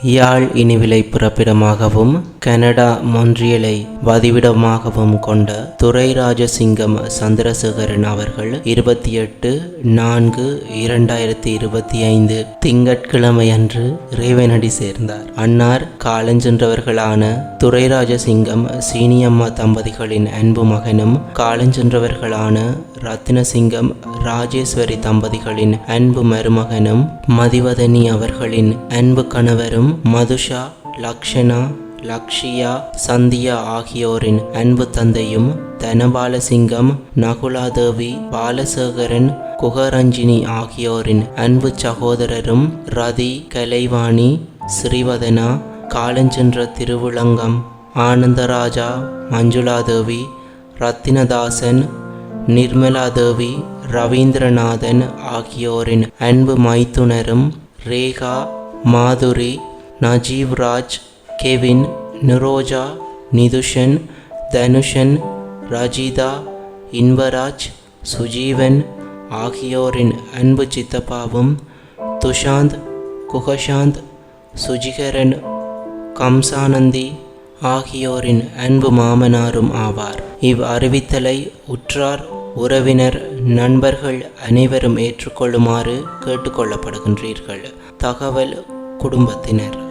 யாழ் இனிவிலை பிறப்பிடமாகவும் Canada மொன்றியலை வதிவிடமாகவும் கொண்ட துரைராஜசிங்கம் சந்திரசேகரன் அவர்கள் இருபத்தி எட்டு நான்கு இரண்டாயிரத்தி இருபத்தி ஐந்து திங்கட்கிழமை அன்று ரேவனடி சேர்ந்தார். அன்னார் காலஞ்சென்றவர்களான துரைராஜசிங்கம் சீனியம்மா தம்பதிகளின் அன்பு மகனும் காலஞ்சென்றவர்களான ரத்னசிங்கம் ராஜேஸ்வரி தம்பதிகளின் அன்பு மருமகனும் மதிவதனி அவர்களின் அன்பு கணவரும் மதுஷா லக்ஷனா லக்ஷியா சந்தியா ஆகியோரின் அன்பு தந்தையும் தனபாலசிங்கம் நகுலாதேவி பாலசேகரன் குகரஞ்சினி ஆகியோரின் அன்பு சகோதரரும் ரதி கலைவாணி ஸ்ரீவதனா காலஞ்சென்ற திருவுளங்கம் ஆனந்தராஜா மஞ்சுளாதேவி ரத்தினதாசன் நிர்மலாதேவி ரவீந்திரநாதன் ஆகியோரின் அன்பு மைத்துனரும் ரேகா மாதுரி நஜீவ்ராஜ் கெவின் நிரோஜா நிதுஷன் தனுஷன் ரஜிதா இன்பராஜ் சுஜீவன் ஆகியோரின் அன்பு சித்தப்பாவும் துஷாந்த் குகஷாந்த் சுஜிகரன் கம்சானந்தி ஆகியோரின் அன்பு மாமனாரும் ஆவார். இவ் அறிவித்தலை உற்றார் உறவினர் நண்பர்கள் அனைவரும் ஏற்றுக்கொள்ளுமாறு கேட்டுக்கொள்ளப்படுகின்றீர்கள். தகவல் குடும்பத்தினர்.